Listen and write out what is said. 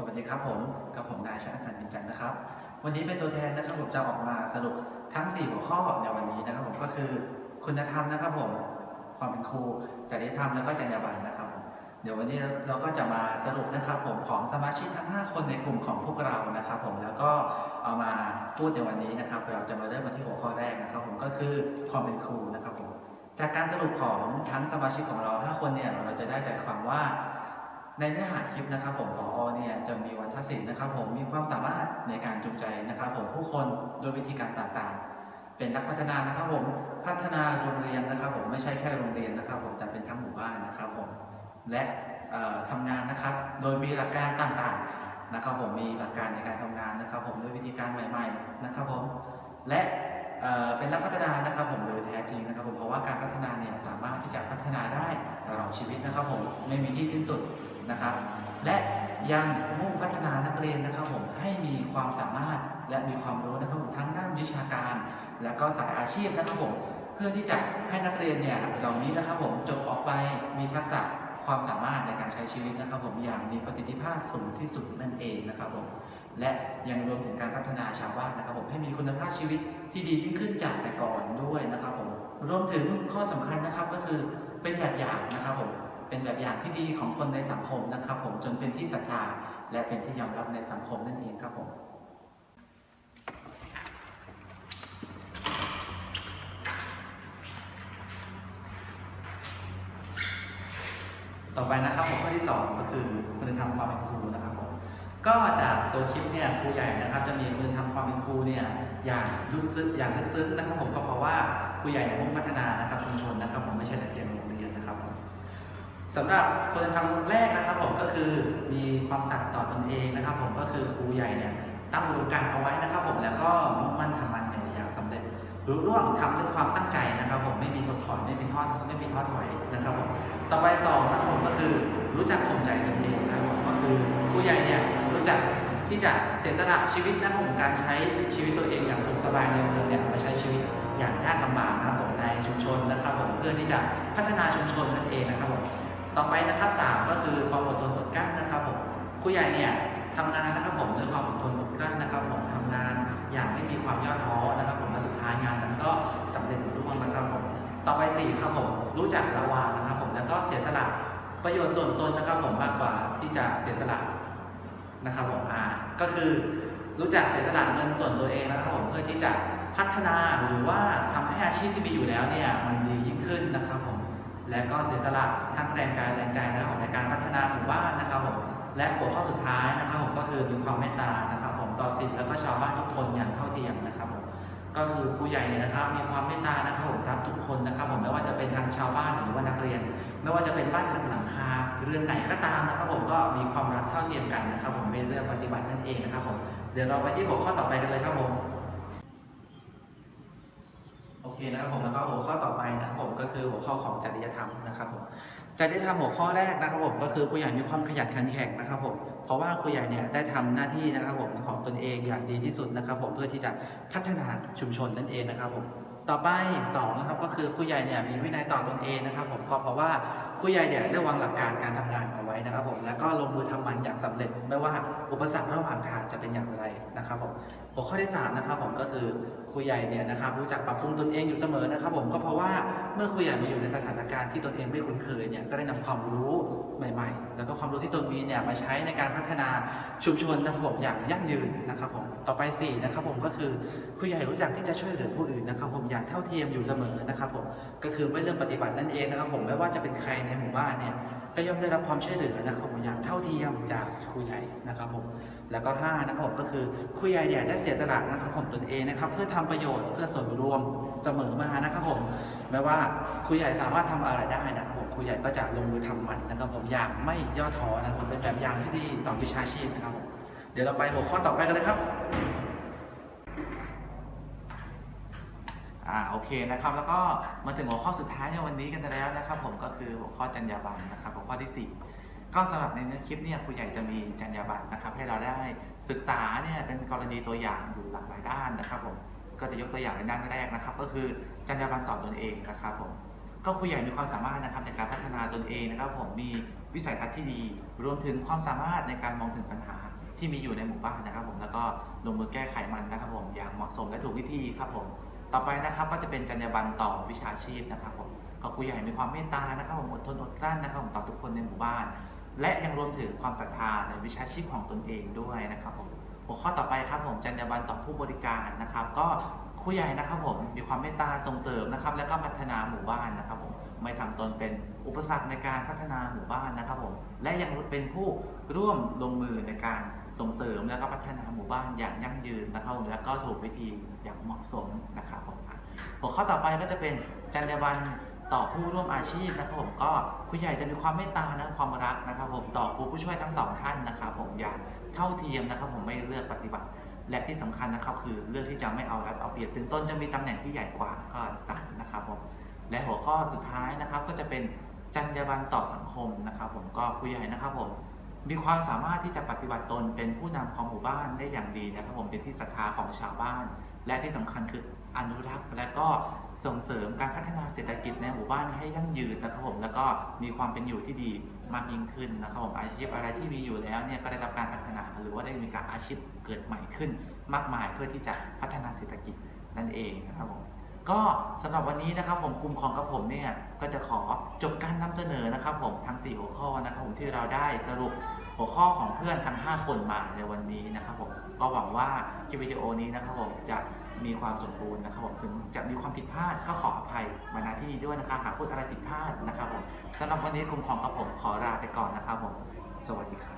สวัสดีครับผมกับผมนายชนะสันติจันทร์นะครับ วันนี้เป็นตัวแทนนะครับผมจะออกมาสรุปทั้ง 4 หัวข้อในวันนี้นะครับผมก็คือคุณธรรมนะครับผมความเป็นครูจริยธรรมแล้วก็จรรยาบรรณนะครับเดี๋ยววันนี้เราก็จะมาสรุปนะครับผมของสมาชิกทั้ง 5 คนในกลุ่มของพวกเรานะครับผมแล้วก็เอามาพูดในวันนี้นะครับ เราจะมาเริ่มกันที่หัวข้อแรกนะครับ ผมก็คือความเป็นครูนะครับผมจากการสรุปของทั้งสมาชิกของเรา 5 คนเนี่ยเราจะได้ใจความว่า ในเนื้อหาคลิปนะครับผมปอเนี่ยจะมีวัฒนศิลป์นะครับผมมีความสามารถในการจูงใจนะครับผมผู้คนโดยวิธีการต่างๆ เป็นนักพัฒนานะครับผมพัฒนาโรงเรียนนะครับผมไม่ใช่แค่โรงเรียนนะครับผมแต่เป็นทั้งหมู่บ้านนะครับผมและเอ่อทำงานนะครับ โดยมีหลักการต่างๆนะครับผมมีหลักการในการทำงานนะครับ ผมด้วยวิธีการใหม่ ๆนะครับผมและเป็นนักพัฒนานะครับผมโดยแท้จริงนะครับผมเพราะว่าการพัฒนาเนี่ยสามารถที่จะพัฒนาได้ตลอดชีวิตนะครับผมไม่มีที่สิ้นสุด นะครับ และยังมุ่งพัฒนานักเรียนนะครับผมให้มีความสามารถและมีความรู้นะครับผมทั้งด้านวิชาการ และก็สายอาชีพนะครับผมเพื่อที่จะให้นักเรียนเนี่ยเหล่านี้นะครับผมจบออกไปมีทักษะความสามารถในการใช้ชีวิตนะครับผมอย่างมีประสิทธิภาพสูงที่สุดนั่นเองนะครับผมและยังรวมถึงการพัฒนาชาวบ้านนะครับผมให้มีคุณภาพชีวิตที่ดียิ่งขึ้นจากแต่ก่อนด้วยนะครับผมรวมถึงข้อสำคัญนะครับก็คือเป็นแบบอย่างนะครับผม เป็นแบบอย่างที่ดีของคนในสังคมนะครับ ผมจนเป็นที่ศรัทธาและเป็นที่ยอมรับในสังคมนั่นเองครับผมต่อไปนะครับหัวข้อที่สองก็คือคุณธรรมความเป็นครูนะครับผมก็จากตัวคลิปเนี่ยครูใหญ่นะครับ จะมีคุณธรรมความเป็นครูเนี่ยอย่างลึกซึ้งอย่างลึกซึ้งนะครับผมก็เพราะว่าครูใหญ่เนี่ยมุ่งพัฒนานะครับชุมชนนะครับผมไม่ใช่แต่เพียงโรงเรียนนะครับผม สำหรับคุณธรรมแรกนะครับผมก็คือมีความสัตย์ต่อตนเองนะครับ ผมก็คือครูใหญ่เนี่ยตั้งอุดมการเอาไว้นะครับ ผมแล้วก็มุ่งมั่นทำมันอย่างสำเร็จรุ่ร่วงทำด้วยความตั้งใจนะครับ ผมไม่มีถดถอยไม่มีทอดไม่มีท้อถอยนะครับผมต่อไปสองนะครับผมก็คือรู้จักข่มใจตนเองนะครับผมก็คือครูใหญ่เนี่ยรู้จักที่จะเสียสละชีวิตนะครับผมการใช้ชีวิตตัวเองอย่างสุขสบายในเมืองเนี่ยมาใช้ชีวิตอย่างยากลำบากนะครับผมในชุมชนนะครับผมเพื่อที่จะพัฒนาชุมชนนั่นเองนะครับผม ต่อไปนะครับสามก็คือความอดทนอดกั้นนะครับผมครูใหญ่เนี่ยทำงานนะครับผมด้วยความอดทนอดกลั้นนะครับผมทำงานอย่างไม่มีความย่อท้อนะครับ ผมและสุดท้ายงานนั้นก็สำเร็จรุ่ร่วงนะครับผมต่อไปสี่ครับผมรู้จักระวางนะครับ ผมแล้วก็เสียสละประโยชน์ส่วนตนนะครับ ผมมากกว่าที่จะเสียสละนะครับผมอ่าก็คือรู้จักเสียสละเงินส่วนตัวเองนะครับผมเพื่อที่จะพัฒนาหรือว่าทำให้อาชีพที่มีอยู่แล้วเนี่ยมันดียิ่งขึ้นนะครับผม และก็เสียสละทั้งแรงกายแรงใจนะครับผมในการพัฒนาหมู่บ้านนะครับผมและหัวข้อสุดท้ายนะครับผมก็คือมีความเมตตานะครับผมต่อสิทธิ์แล้วก็ชาวบ้านทุกคนอย่างเท่าเทียมนะครับผมก็คือครูใหญ่เนี่ยนะครับ มีความเมตตานะครับผมรับทุกคนนะครับผมไม่ว่าจะเป็นทางชาวบ้านหรือว่านักเรียน ไม่ว่าจะเป็นบ้านหลังคาเรือนไหนก็ตามนะครับผมก็มีความรักเท่าเทียมกันนะครับผมเป็นเรื่องปฏิบัตินั่นเองนะครับผมเดี๋ยวเราไปที่หัวข้อต่อไปกันเลยครับผม อเคนะครับผมแล้วก็หัวข้อต่อไปนะครับผมก็คือหัวข้อของจริยธรรมนะครับผมจริยธรรมหัวข้อแรกนะครับผมก็คือครูใหญ่มีความขยันขันแข็งนะครับผมเพราะว่าครูใหญ่เนี่ยได้ทำหน้าที่นะครับผมของตนเองอย่างดีที่สุดนะครับ ผมเพื่อที่จะพัฒนาชุมชนนั่นเองนะครับผมต่อไปสองนะครับก็คือครูใหญ่เนี่ยมีวินัยต่อตนเองนะครับ ผมก็เพราะว่าครูใหญ่เนี่ยได้วางหลักการการทำงาน ไว้นะครับผมแล้วก็ลงมือทำมันอย่างสำเร็จ ไม่ว่าอุปสรรคระหว่างทางจะเป็นอย่างไรนะครับผมหัวข้อที่3นะครับผมก็คือครูใหญ่เนี่ยนะครับรู้จักปรับปรุงตนเองอยู่เสมอนะครับผมก็เพราะว่าเมื่อครูใหญ่มาอยู่ในสถานการณ์ที่ตนเองไม่คุ้นเคยเนี่ยก็ได้นำความรู้ ใหม่ ๆ แล้วก็ความรู้ที่ตนมีเนี่ยมาใช้ในการพัฒนาชุมชนนะครับผมอย่างยั่งยืนนะครับผมต่อไป4นะครับผมก็คือครูใหญ่รู้จักที่จะช่วยเหลือผู้อื่นนะครับผมอย่างเท่าเทียมอยู่เสมอนะครับผมก็คือไม่เรื่องปฏิบัตินั่นเองนะครับผมไม่ว่าจะเป็นใครในหมู่บ้านเนี่ยก็ย่อมได้รับความช่วยเหลือนะครับผมอย่างเท่าเทียมจากครูใหญ่นะครับผมแล้วก็5นะครับผมก็คือครูใหญ่เนี่ยได้เสียสละนะครับผมตนเองนะครับเพื่อทำประโยชน์เพื่อส่วนรวม เสมอมานะครับผมแม้ว่าครูใหญ่สามารถทำอะไรได้นะครับผมครูใหญ่ก็จะลงมือทำมันนะครับผมอย่างไม่ย่อท้อนะครับผมเป็นแบบอย่างที่ดีต่อวิชาชีพนะครับผมเดี๋ยวเราไปหัวข้อต่อไปกันเลยครับอ่าโอเคนะครับแล้วก็มาถึงหัวข้อสุดท้ายในวันนี้กันแล้วนะครับ ผมก็คือหัวข้อจรรยาบรรณนะครับหัวข้อที่ 4 ก็สำหรับในเนื้อคลิปเนี่ยครูใหญ่จะมีจรรยาบรรณนะครับ ให้เราได้ศึกษาเนี่ยเป็นกรณีตัวอย่างอยู่หลากหลายด้านนะครับผม ก็จะยกตัวอย่างในด้านแรกนะครับ ก็คือจรรยาบรรณต่อตนเองนะครับผมก็ครูใหญ่มีความสามารถนะครับในการพัฒนาตนเองนะครับผมมีวิสัยทัศน์ที่ดี รวมถึงความสามารถในการมองถึงปัญหาที่มีอยู่ในหมู่บ้านนะครับ ผมแล้วก็ลงมือแก้ไขมันนะครับผมอย่างเหมาะสมและถูกวิธีครับผมต่อไปนะครับก็จะเป็นจรรยาบรรณต่อวิชาชีพนะครับผมก็ครูใหญ่มีความเมตตานะครับผมอดทนอดกลั้นนะครับผมต่อทุกคนในหมู่บ้าน และยังรวมถึงความศรัทธาในวิชาชีพของตนเองด้วยนะครับผม หัวข้อต่อไปครับผมจรรยาบรรณต่อผู้บริการนะครับ ก็ครูใหญ่นะครับผมมีความเมตตาส่งเสริมนะครับ และก็พัฒนาหมู่บ้านนะครับผมไม่ทำตนเป็นอุปสรรคในการพัฒนาหมู่บ้านนะครับผมและยังเป็นผู้ร่วมลงมือในการส่งเสริมและก็พัฒนาหมู่บ้านอย่างยั่งยืนนะครับผมและก็ถูกวิธีอย่างเหมาะสมนะครับผมหัวข้อต่อไปก็จะเป็นจรรยาบรรณ ต่อผู้ร่วมอาชีพนะครับผมก็ครูใหญ่จะมีความเมตตานะความรักนะครับผมต่อครูผู้ช่วยทั้งสองท่านนะครับผมอย่างเท่าเทียมนะครับผมไม่เลือกปฏิบัติ และที่สำคัญนะครับคือเลือกที่จะไม่เอารัดเอาเปรียบถึงต้นจะมีตำแหน่งที่ใหญ่กว่าก็ตามนะครับผมและหัวข้อสุดท้ายนะครับก็จะเป็นจรรยาบรรณต่อสังคมนะครับผมก็ครูใหญ่นะครับผมมีความสามารถที่จะปฏิบัติตนเป็นผู้นำของหมู่บ้านได้อย่างดีนะครับผมเป็นที่ศรัทธาของชาวบ้าน และที่สำคัญคือ อนุรักษ์และก็ส่งเสริมการพัฒนาเศรษฐกิจในหมู่บ้านให้ยั่งยืนนะครับผมแล้วก็มีความเป็นอยู่ที่ดีมากยิ่งขึ้นนะครับผมอาชีพอะไรที่มีอยู่แล้วเนี่ยก็ได้รับการพัฒนาหรือว่าได้มีการอาชีพเกิดใหม่ขึ้น มากมายเพื่อที่จะพัฒนาเศรษฐกิจนั่นเองนะครับผมก็สำหรับวันนี้นะครับผมกลุ่มของกับผมเนี่ยก็จะขอจบการนำเสนอนะครับผมทั้ง 4 หัวข้อนะครับผมที่เราได้สรุป หัวข้อของเพื่อนทั้ง 5 คนมาในวันนี้นะครับผมก็หวังว่าคลิปวิดีโอนี้นะครับผมจะมีความสมบูรณ์นะครับผมถึงจะมีความผิดพลาดก็ขออภัยมาณที่นี้ด้วยนะครับหากพูดอะไรผิดพลาดนะครับผมสำหรับวันนี้กลุ่มของกับผมขอลาไปก่อนนะครับผม สวัสดีครับ